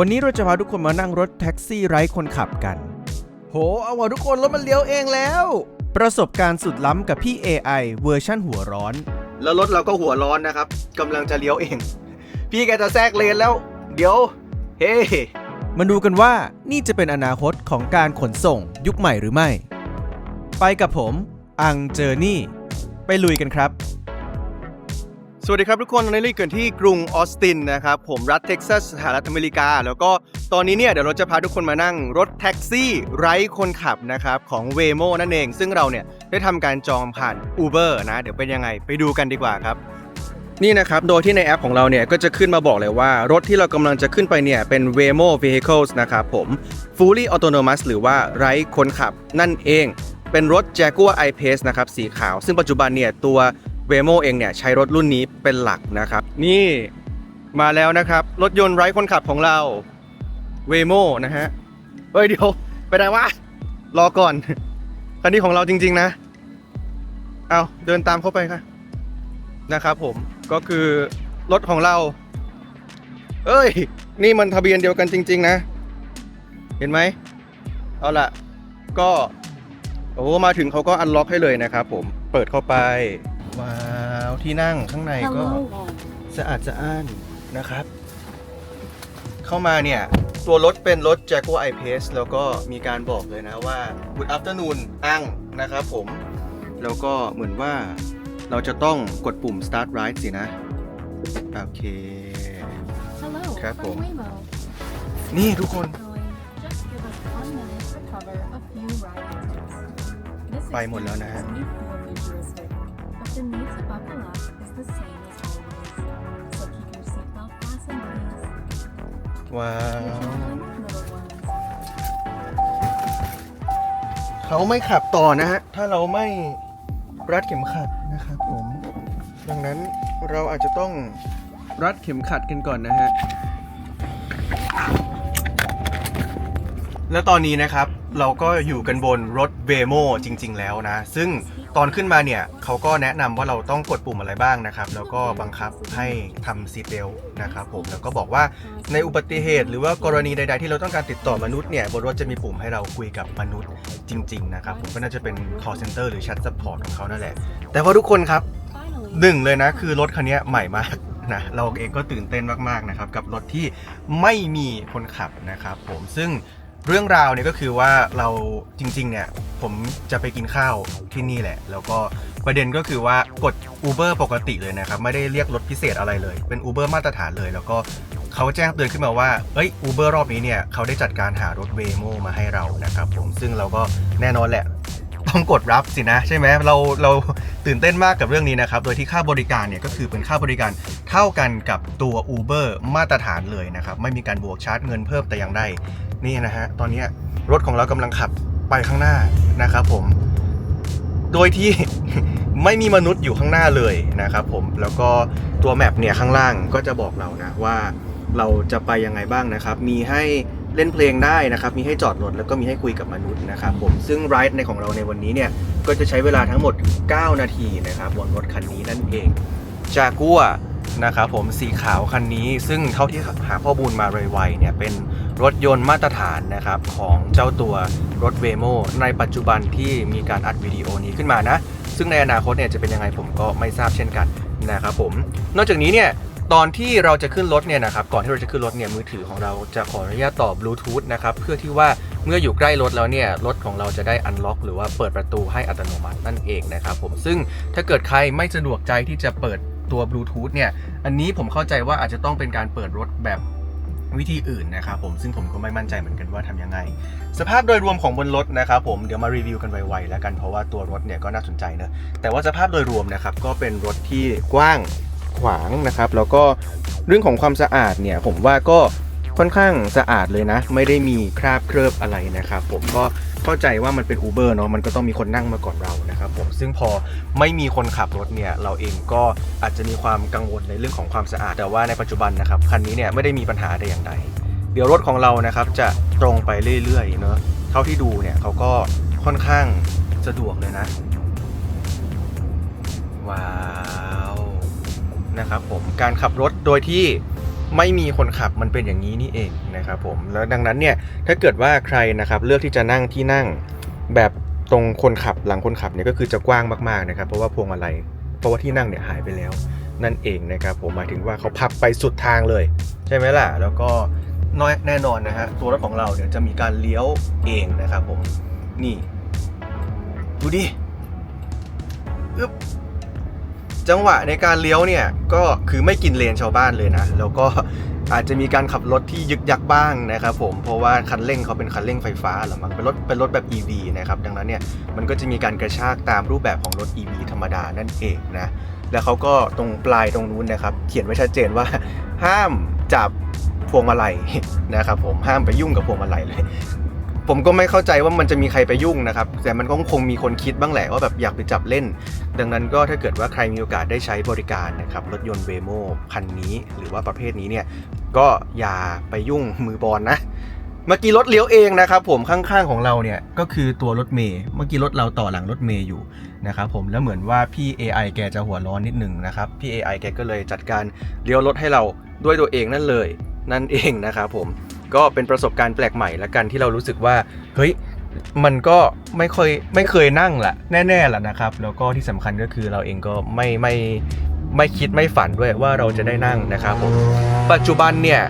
วันนี้เราจะพาทุกคนมานั่งรถแท็กซี่ไร้คนขับกัน โห เอาว่ะทุกคนรถมันเลี้ยวเองแล้ว ประสบการณ์สุดล้ำกับพี่ AI เวอร์ชั่นหัวร้อน แล้วรถเราก็หัวร้อนนะครับกำลังจะเลี้ยวเอง พี่แกจะแทรกเลนแล้ว เดี๋ยว เฮ้ มาดูกันว่านี่จะเป็นอนาคตของการขนส่งยุคใหม่หรือไม่ ไปกับผม อังเจอร์นี่ ไปลุยกันครับ สวัสดีครับทุกคนตอนนี้เราอยู่กันที่กรุงออสตินนะครับผมรัฐเท็กซัสสหรัฐอเมริกา แล้วก็ตอนนี้เนี่ยเดี๋ยวเราจะพาทุกคนมานั่งรถแท็กซี่ไร้คนขับนะครับของ Waymo นั่นเอง ซึ่งเราเนี่ยได้ทำการจองผ่าน Uber นะเดี๋ยวเป็นยังไงไปดูกันดีกว่าครับ นี่นะครับ โดยที่ในแอปของเราเนี่ยก็จะขึ้นมาบอกเลยว่า รถที่เรากำลังจะขึ้นไปเนี่ยเป็น Waymo Vehicles นะครับผม Fully Autonomous หรือว่าไร้คนขับนั่นเอง เป็นรถ Jaguar I-Pace นะครับสีขาว ซึ่งปัจจุบันเนี่ยตัว Waymo เองเนี่ยใช้รถรุ่นนี้เป็นหลักนะครับ นี่มาแล้วนะครับ รถยนต์ไร้คนขับของเรา Waymo นะฮะเฮ้ยเดี๋ยวไปไหนวะรอก่อน คันนี้ของเราจริง ๆ นะ เอาเดินตามเข้าไปค่ะนะครับผมก็คือรถของเรา เอ้ย นี่มันทะเบียนเดียวกันจริง ๆ นะ เห็นไหมเอาล่ะ ก็โอ้มาถึงเขาก็อันล็อกให้เลยนะครับผมเปิดเข้าไป ว้าวที่นั่งข้างในก็สะอาดสะอ้านนะครับ เข้ามาเนี่ย ตัวรถเป็นรถ Jaguar I-Pace แล้วก็มีการบอกเลยนะว่า Good afternoon อังนะครับผม แล้วก็เหมือนว่าเราจะต้องกดปุ่ม start ride สินะ โอเค Hello, Okay, I'm cool. Waymo. นี่ทุกคน Just give us one minute to cover a few ride items. This ไปหมดแล้วนะฮะ the need to buckle up is the same as always. So keep your seatbelt fastened, please. ว้า You're ว traveling with little ones. เขาไม่ขับต่อนะฮะ ถ้าเราไม่รัดเข็มขัดนะครับผม ดังนั้นเราอาจจะต้องรัดเข็มขัดกันก่อนนะฮะ แล้วตอนนี้นะครับ เราก็อยู่กันบนรถเวโมจริง ๆ แล้วนะ ซึ่งตอนขึ้นมาเนี่ยเขาก็แนะนำว่าเราต้องกดปุ่มอะไรบ้างนะครับ แล้วก็บังคับให้ทำซีเบลนะครับผมแล้วก็บอกว่าในอุบัติเหตุหรือว่ากรณีใด ๆ ที่เราต้องการติดต่อมนุษย์เนี่ยบนรถจะมีปุ่มให้เราคุยกับมนุษย์จริง ๆ นะครับ ผมก็น่าจะเป็น call center หรือ chat support ของเขานั่นแหละ แต่ว่าทุกคนครับหนึ่งเลยนะคือรถคันนี้ใหม่มากนะเราเองก็ตื่นเต้นมากๆนะครับกับรถที่ไม่มีคนขับนะครับผมซึ่ง เรื่องราวเนี่ยก็คือว่าเราจริง ๆ เนี่ยผมจะไปกินข้าวที่นี่แหละ แล้วก็ประเด็นก็คือว่ากด Uber ปกติเลยนะครับ ไม่ได้เรียกรถพิเศษอะไรเลย เป็น Uber มาตรฐานเลย แล้วก็เขาแจ้งเตือนขึ้นมาว่าเอ้ย Uber รอบนี้เนี่ยเขาได้จัดการหารถเวโมมาให้เรานะครับผมซึ่งเราก็แน่นอนแหละต้องกดรับสินะใช่ไหมเราเราตื่นเต้นมากกับเรื่องนี้นะครับ โดยที่ค่าบริการเนี่ยก็คือเป็นค่าบริการเท่ากันกับตัว Uber มาตรฐานเลยนะครับ ไม่มีการบวกชาร์จเงินเพิ่มแต่อย่างใด นี่นะฮะ ตอนนี้รถของเรากำลังขับไปข้างหน้านะครับผม โดยที่ไม่มีมนุษย์อยู่ข้างหน้าเลยนะครับผม แล้วก็ตัวแมปเนี่ยข้างล่างก็จะบอกเรานะว่าเราจะไปยังไงบ้างนะครับ มีให้เล่นเพลงได้นะครับ มีให้จอดรถแล้วก็มีให้คุยกับมนุษย์นะครับผม ซึ่งไรด์ในของเราในวันนี้เนี่ย ก็จะใช้เวลาทั้งหมด 9 นาทีนะครับบนรถคันนี้นั่นเองจากัว นะครับผมสีขาวคันนี้ซึ่งเท่าที่หาข้อมูลมาไวๆเนี่ยเป็นรถยนต์มาตรฐานนะครับของเจ้าตัวรถเวโมในปัจจุบันที่มีการอัดวิดีโอนี้ขึ้นมานะ ซึ่งในอนาคตเนี่ยจะเป็นยังไงผมก็ไม่ทราบเช่นกันนะครับผมนอกจากนี้เนี่ยตอนที่เราจะขึ้นรถเนี่ยนะครับก่อนที่เราจะขึ้นรถเนี่ยมือถือของเราจะขออนุญาตต่อบลูทูธนะครับเพื่อที่ว่าเมื่ออยู่ใกล้รถแล้วเนี่ยรถของเราจะได้อันล็อกหรือว่าเปิดประตูให้อัตโนมัตินั่นเองนะครับผมซึ่งถ้าเกิดใครไม่สะดวกใจที่จะเปิด ตัวบลูทูธเนี่ย อันนี้ผมเข้าใจว่าอาจจะต้องเป็นการเปิดรถแบบวิธีอื่นนะครับผมซึ่งผมก็ไม่มั่นใจเหมือนกันว่าทำยังไง สภาพโดยรวมของบนรถนะครับผมเดี๋ยวมารีวิวกันไวๆแล้วกันเพราะว่าตัวรถเนี่ยก็น่าสนใจเนอะแต่ว่าสภาพโดยรวมนะครับก็เป็นรถที่กว้างขวางนะครับ แล้วก็เรื่องของความสะอาดเนี่ยผมว่าก็ค่อนข้างสะอาดเลยนะ ไม่ได้มีคราบเคลือบอะไรนะครับผมก็ เข้าใจว่ามันเป็น Uber เนาะมันก็ต้องมีคนนั่งมาก่อนเรานะครับผมซึ่งพอไม่มีคนขับรถเนี่ยเราเองก็อาจจะมีความกังวลในเรื่องของความสะอาด แต่ว่าในปัจจุบันนะครับคันนี้เนี่ยไม่ได้มีปัญหาแต่อย่างใดเดี๋ยวรถของเรานะครับจะตรงไปเรื่อยๆเนอะเท่าที่ดูเนี่ยเขาก็ค่อนข้างสะดวกเลยนะ ว้าวนะครับผมการขับรถโดยที่ ไม่มีคนขับมันเป็นอย่างนี้นี่เองนะครับผมแล้วดังนั้นเนี่ยถ้าเกิดว่าใครนะครับเลือกที่จะนั่งที่นั่งแบบตรงคนขับหลังคนขับเนี่ยก็คือจะกว้างมากๆนะครับเพราะว่าพวงมาลัยเพราะว่าที่นั่งเนี่ยหายไปแล้ว นั่นเองนะครับผมหมายถึงว่าเขาพับไปสุดทางเลย ใช่ไหมล่ะ แล้วก็น้อยแน่นอนนะฮะตัวรถของเราเนี่ยจะมีการเลี้ยวเองนะครับผมนี่ ดูดิอึ๊บ จังหวะในการเลี้ยวเนี่ยก็คือไม่กินเลนชาวบ้านเลยนะ แล้วก็อาจจะมีการขับรถที่ยึกยักบ้างนะครับผมเพราะว่าคันเร่งเขาเป็นคันเร่งไฟฟ้าหรือมันเป็นรถเป็นรถแบบ EV นะครับดังนั้นเนี่ยมันก็จะมีการกระชากตามรูปแบบของรถ EV ธรรมดานั่นเองนะแล้วเขาก็ตรงปลายตรงนู้นนะครับ เขียนไว้ชัดเจนว่า ห้ามจับพวงมาลัยนะครับผมห้ามไปยุ่งกับพวงมาลัยเลย ผมก็ไม่เข้าใจว่ามันจะมีใครไปยุ่งนะครับ แต่มันก็คงมีคนคิดบ้างแหละว่าแบบอยากไปจับเล่น ดังนั้นก็ถ้าเกิดว่าใครมีโอกาสได้ใช้บริการนะครับรถยนต์เวโมคันนี้ หรือว่าประเภทนี้เนี่ยก็อย่าไปยุ่งมือบอลนะเมื่อกี้รถเลี้ยวเองนะครับผมข้างๆของเราเนี่ยก็คือตัวรถเมย์เมื่อกี้รถเราต่อหลังรถเมย์อยู่นะครับผมแล้วเหมือนว่าพี่ AI แกจะหัวร้อนนิดหนึ่งนะครับพี่ AI แกก็เลยจัดการเลี้ยวรถให้เราด้วยตัวเองนั่นเลย นั่นเองนะครับผม ก็เป็นประสบการณ์แปลกใหม่ละกันที่เรารู้สึกว่า เฮ้ยมันก็ไม่เคยไม่เคยนั่งละแน่ๆแหละนะครับ แล้วก็ที่สำคัญก็คือเราเองก็ไม่ไม่ไม่คิดไม่ฝันด้วยว่าเราจะได้นั่งนะครับผมปัจจุบันเนี่ย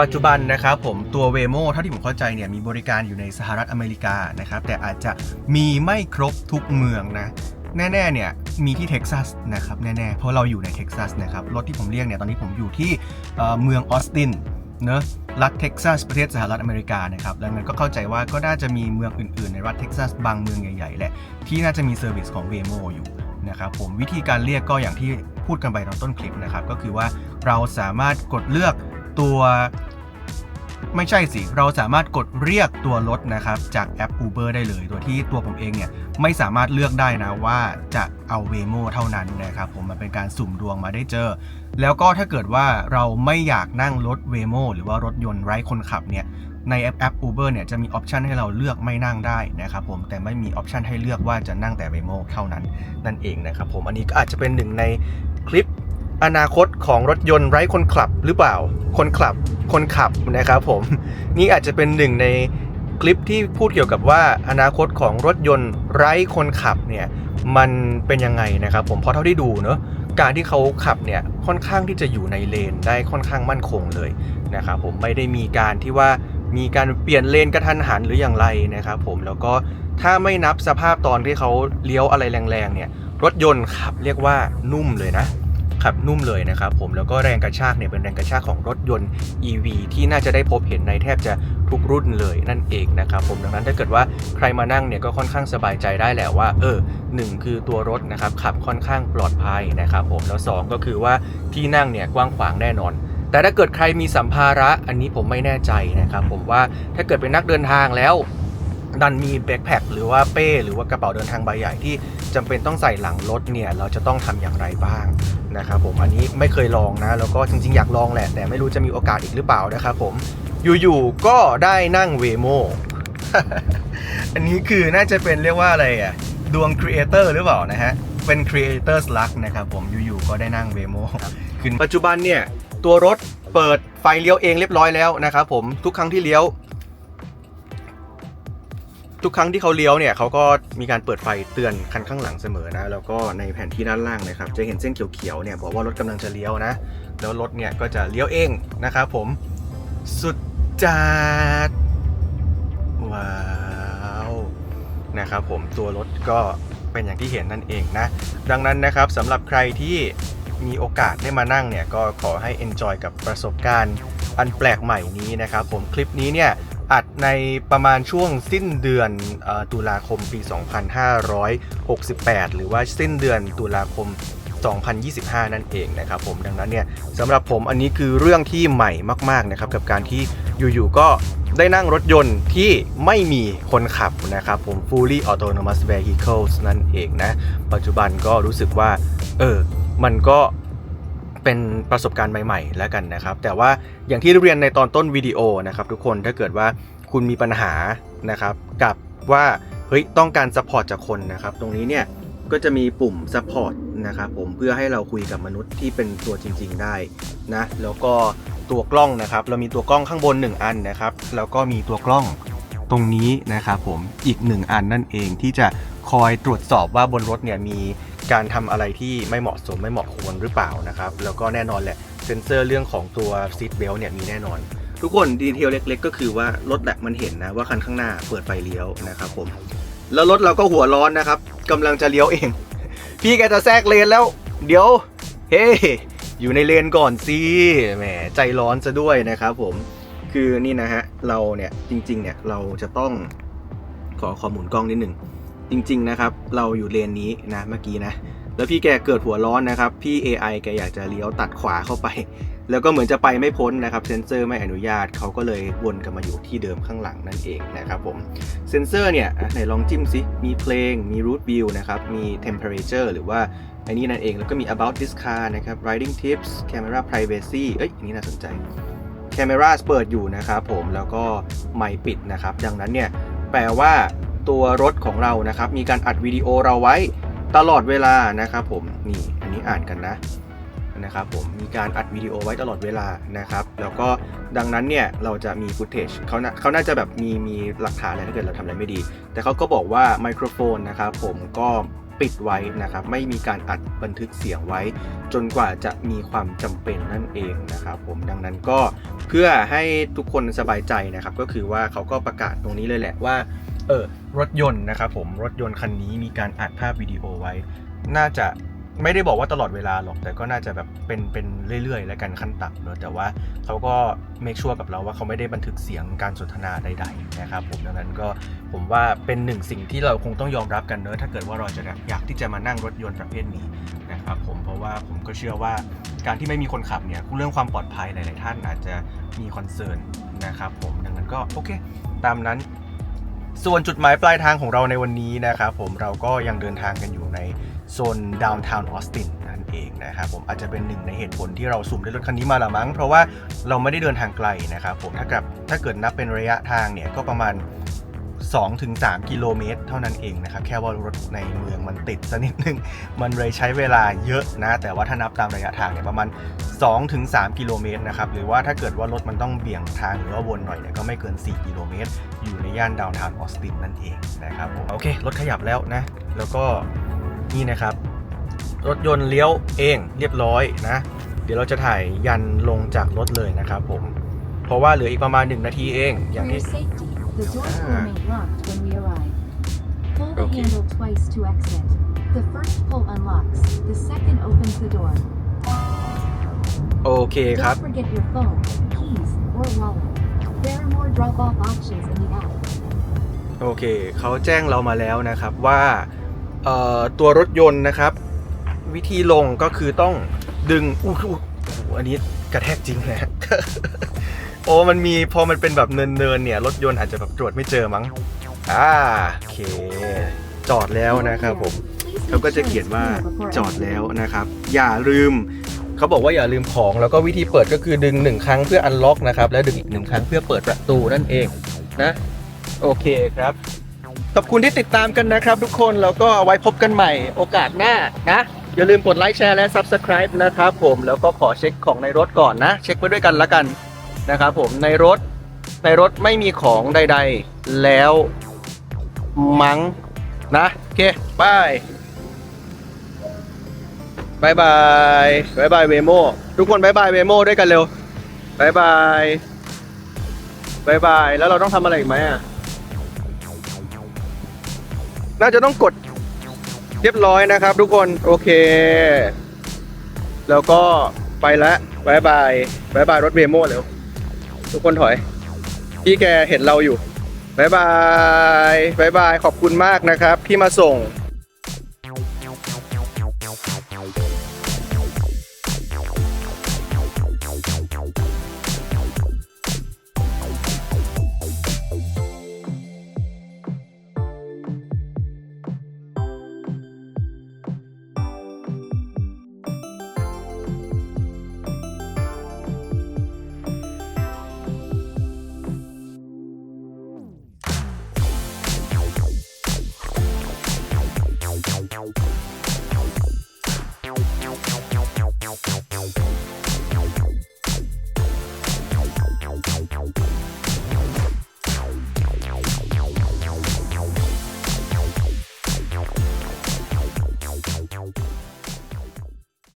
ปัจจุบันนะครับผมตัว Waymo เท่าที่ผมเข้าใจเนี่ยมีบริการอยู่ในสหรัฐอเมริกานะครับ แต่อาจจะมีไม่ครบทุกเมืองนะแน่ๆเนี่ยมีที่เท็กซัสนะครับแน่ๆเพราะเราอยู่ในเท็กซัสนะครับรถที่ผมเรียกเนี่ยตอนนี้ผมอยู่ที่เเมืองออสติน เนอะรัฐเท็กซัสประเทศสหรัฐอเมริกานะครับดังนั้นก็เข้าใจว่าก็น่าจะมีเมืองอื่นๆ ในรัฐเท็กซัสบางเมืองใหญ่ๆแหละที่น่าจะมีเซอร์วิสของ Waymo อยู่นะครับผมวิธีการเรียกก็อย่างที่พูดกันไปตอนต้นคลิปนะครับ ก็คือว่าเราสามารถกดเลือกตัวไม่ใช่สิ เราสามารถกดเรียกตัวรถนะครับ จากแอป Uber ได้เลยโดยที่ตัวผมเองเนี่ย ไม่สามารถเลือกได้นะว่าจะเอา Waymo เท่านั้นนะครับ ผมมันเป็นการสุ่มดวงมาได้เจอ แล้วก็ถ้าเกิดว่าเราไม่อยากนั่งรถ Waymo หรือว่ารถยนต์ไร้คนขับเนี่ยในแอปแอป Uber เนี่ยจะมีออปชันให้เราเลือกไม่นั่งได้นะครับผมแต่ไม่มีออปชันให้เลือกว่าจะนั่งแต่ Waymo เท่านั้นนั่นเองนะครับผมอันนี้ก็อาจจะเป็นหนึ่งในคลิปอนาคตของรถยนต์ไร้คนขับหรือเปล่า คนขับ คนขับนะครับผม นี่อาจจะเป็นหนึ่งใน คลิปที่พูดเกี่ยวกับว่าอนาคตของรถยนต์ไร้คนขับเนี่ยมันเป็นยังไงนะครับผมเพราะเท่าที่ดูเนอะการที่เขาขับเนี่ยค่อนข้างที่จะอยู่ในเลนได้ค่อนข้างมั่นคงเลยนะครับผมไม่ได้มีการที่ว่ามีการเปลี่ยนเลนกระทันหันหรืออย่างไรนะครับผมแล้วก็ถ้าไม่นับสภาพตอนที่เขาเลี้ยวอะไรแรงๆเนี่ยรถยนต์ขับเรียกว่านุ่มเลยนะ ขับนุ่มเลยนะครับผมแล้วก็แรงกระชากเนี่ยเป็นแรงกระชากของรถยนต์ EV ที่น่าจะได้พบเห็นในแทบจะทุกรุ่นเลยนั่นเองนะครับผมดังนั้นถ้าเกิดว่าใครมานั่งเนี่ยก็ค่อนข้างสบายใจได้แหละว่า เออหนึ่งคือตัวรถนะครับขับค่อนข้างปลอดภัยนะครับผมแล้วสองก็คือว่าที่นั่งเนี่ยกว้างขวางแน่นอนแต่ถ้าเกิดใครมีสัมภาระอันนี้ผมไม่แน่ใจนะครับผมว่าถ้าเกิดเป็นนักเดินทางแล้ว ดันมีแบ็คแพคหรือว่าเป้ หรือว่ากระเป๋าเดินทางใบใหญ่ที่จำเป็นต้องใส่หลังรถเนี่ย เราจะต้องทำอย่างไรบ้างนะครับผมอันนี้ไม่เคยลองนะ แล้วก็จริงๆ อยากลองแหละ แต่ไม่รู้จะมีโอกาสอีกหรือเปล่านะครับผมอยู่ๆก็ได้นั่งเวโมอันนี้คือน่าจะเป็นเรียกว่าอะไรอะดวงครีเอเตอร์หรือเปล่านะฮะเป็นครีเอเตอร์สลักนะครับผมอยู่ๆก็ได้นั่งเวโมขึ้นปัจจุบันเนี่ยตัวรถเปิดไฟเลี้ยวเองเรียบร้อยแล้วนะครับผมทุกครั้งที่เลี้ยว ทุกครั้งที่เขาเลี้ยวเนี่ยเขาก็มีการเปิดไฟเตือนคันข้างหลังเสมอนะแล้วก็ในแผนที่ด้านล่างนะครับจะเห็นเส้นเขียวๆเนี่ยบอกว่ารถกำลังจะเลี้ยวนะ แล้วรถเนี่ยก็จะเลี้ยวเองนะครับผมสุดจัดว้าวนะครับผมตัวรถก็เป็นอย่างที่เห็นนั่นเองนะ ดังนั้นนะครับสำหรับใครที่มีโอกาสได้มานั่งเนี่ยก็ขอให้ enjoy กับประสบการณ์อันแปลกใหม่นี้นะครับผมคลิปนี้เนี่ย อัดในประมาณช่วงสิ้นเดือนตุลาคมปี 2568 หรือว่าสิ้นเดือนตุลาคม 2025 นั่นเองนะครับผมดังนั้นเนี่ยสำหรับผมอันนี้คือเรื่องที่ใหม่มาก ๆนะครับ กับการที่อยู่ๆก็ได้นั่งรถยนต์ที่ไม่มีคนขับนะครับผม fully autonomous vehicles นั่นเองนะ ปัจจุบันก็รู้สึกว่า เออ มันก็ เป็นประสบการณ์ใหม่ๆ แล้วกันนะครับ แต่ว่าอย่างที่เรียนในตอนต้นวิดีโอนะครับทุกคนถ้าเกิดว่าคุณมีปัญหานะครับกับว่าเฮ้ยต้องการซัพพอร์ตจากคนนะครับ ตรงนี้เนี่ยก็จะมีปุ่ม support นะครับผมเพื่อให้เราคุยกับมนุษย์ที่เป็นตัวจริง ๆ ได้นะแล้วก็ตัวกล้องนะครับ เรามีตัวกล้องข้างบน 1 อันนะครับ แล้วก็มีตัวกล้องตรงนี้นะครับผมอีก 1 อันนั่นเองที่จะคอยตรวจสอบว่าบนรถเนี่ยมี การทำอะไรที่ไม่เหมาะสมไม่เหมาะควรหรือเปล่านะครับ แล้วก็แน่นอนแหละเซ็นเซอร์เรื่องของตัวซีทเบลเนี่ยมีแน่นอน ทุกคนดีเทลเล็ก ๆ ก็คือว่ารถแหละมันเห็นนะว่าคันข้างหน้าเปิดไฟเลี้ยวนะครับผมแล้วรถเราก็หัวร้อนนะครับกำลังจะเลี้ยวเอง พี่แกจะแทรกเลนแล้ว เดี๋ยวเฮ้อยู่ในเลนก่อนสิแหมใจร้อนซะด้วยนะครับผมคือนี่นะฮะเราเนี่ยจริงๆเนี่ยเราจะต้องขอขอมุนกล้องนิดหนึ่ง จริง ๆ นะครับ เราอยู่เลนนี้นะเมื่อกี้นะ แล้วพี่แกเกิดหัวร้อนนะครับ พี่ AI แกอยากจะเลี้ยวตัดขวาเข้าไป แล้วก็เหมือนจะไปไม่พ้นนะครับ เซนเซอร์ไม่อนุญาตเขาก็เลยวนกลับมาอยู่ที่เดิมข้างหลังนั่นเองนะครับผม เซนเซอร์เนี่ยไหนลองจิ้มสิ มีเพลง มี root view นะครับ มี temperature หรือว่าอันนี้นั่นเอง แล้วก็มี about this car นะครับ riding tips camera privacy เอ้ย อันนี้น่าสนใจ camera เปิดอยู่นะครับผม แล้วก็ไม่ปิดนะครับ ดังนั้นเนี่ย แปลว่า ตัวรถของเรานะครับ มีการอัดวิดีโอเราไว้ตลอดเวลานะครับผมนี่อันนี้อ่านกันนะนะครับผมมีการอัดวิดีโอไว้ตลอดเวลานะครับ แล้วก็ดังนั้นเนี่ยเราจะมีฟุตเทจเขาน่าเขาน่าจะแบบมีมีหลักฐานอะไรถ้าเกิดเราทำอะไรไม่ดี แต่เขาก็บอกว่าไมโครโฟนนะครับผมก็ปิดไว้นะครับ ไม่มีการอัดบันทึกเสียงไว้ จนกว่าจะมีความจำเป็นนั่นเองนะครับผมดังนั้นก็เพื่อให้ทุกคนสบายใจนะครับ ก็คือว่าเขาก็ประกาศตรงนี้เลยแหละว่าเออ รถยนต์นะครับผมรถยนต์คันนี้มีการอัดภาพวิดีโอไว้ น่าจะไม่ได้บอกว่าตลอดเวลาหรอก แต่ก็น่าจะแบบเป็นเป็นเรื่อยๆ และกันขั้นต่ำเนอะแต่ว่าเขาก็เมคชัวร์กับเราว่าเขาไม่ได้บันทึกเสียงการสนทนาใดๆนะครับผมดังนั้นก็ผมว่าเป็นหนึ่งสิ่งที่เราคงต้องยอมรับกันเนอะถ้าเกิดว่าเราจะอยากที่จะมานั่งรถยนต์ประเภทนี้นะครับผมเพราะว่าผมก็เชื่อว่าการที่ไม่มีคนขับเนี่ยเรื่องความปลอดภัยหลาย ๆ ท่านอาจจะมีคอนเซิร์นนะครับผมดังนั้นก็โอเค ตามนั้น ส่วนจุดหมายปลายทางของเราในวันนี้นะครับผมเราก็ยังเดินทางกันอยู่ในโซนดาวน์ทาวน์ออสตินนั่นเองนะครับผมอาจจะเป็นหนึ่งในเหตุผลที่เราสุ่มได้รถคันนี้มาละมั้ง เพราะว่าเราไม่ได้เดินทางไกลนะครับผมถ้ากับถ้าเกิดนับเป็นระยะทางเนี่ยก็ประมาณ 2-3 กิโลเมตร เท่านั้นเองนะครับ แค่ว่ารถในเมืองมันติดสักนิดนึง มันเลยใช้เวลาเยอะนะ แต่ว่าถ้านับตามระยะทางเนี่ยประมาณ 2-3 กิโลเมตรนะครับ หรือว่าถ้าเกิดว่ารถมันต้องเบี่ยงทางหรือว่าวนหน่อยเนี่ยก็ไม่เกิน 4 กิโลเมตร อยู่ในย่านดาวน์ทาวน์ออสตินนั่นเองนะครับผมโอเค รถขยับแล้วนะ แล้วก็นี่นะครับ รถยนต์เลี้ยวเองเรียบร้อยนะ เดี๋ยวเราจะถ่ายยันลงจากรถเลยนะครับผม เพราะว่าเหลืออีกประมาณ 1 นาทีเองอย่างที่ the doors will Ah. remain locked when we arrive. Pull the Okay. handle twice to exit. The first pull unlocks, the second opens the door. โอเคครับ Don't forget your phone, keys, or wallet. There are more drop-off options in the app. โอเคเขาแจ้งเรามาแล้วนะครับว่าเอ่อตัวรถยนต์นะครับ วิธีลงก็คือต้องดึงอู้หูโอ้โหอันนี้กระแทกจริงนะ โอ้มันมีพอมันเป็นแบบเนินๆเนี่ยรถยนต์อาจจะแบบตรวจไม่เจอมั้งอ่าโอเค จอดแล้วนะครับผมเขาก็จะเขียนว่าจอดแล้วนะครับ อย่าลืมเขาบอกว่าอย่าลืมของแล้วก็วิธีเปิดก็คือดึงหนึ่งครั้งเพื่ออันล็อกนะครับ และดึงอีกหนึ่งครั้งเพื่อเปิดประตูนั่นเองนะ โอเคครับขอบคุณที่ติดตามกันนะครับ ทุกคนแล้วก็ไว้พบกันใหม่โอกาสหน้านะอย่าลืมกดไลค์แชร์และ Subscribe นะครับผมแล้วก็ขอเช็คของในรถก่อนนะ เช็คไปด้วยกันละกัน นะครับผมในรถในรถไม่มีของใด ๆ แล้วมั้งนะโอเคบายบายบายบายบายเวโมทุกคนบายบายเวโมด้วยกันเร็วบายบายบายบายแล้วเราต้องทำอะไรอีกไหมอะน่าจะต้องกดเรียบร้อยนะครับทุกคนโอเค แล้วก็ไปแล้วบายบายบายบายรถเวโมเร็ว ทุกคนถอย พี่แกเห็นเราอยู่บายบายบายบาย ขอบคุณมากนะครับที่มาส่ง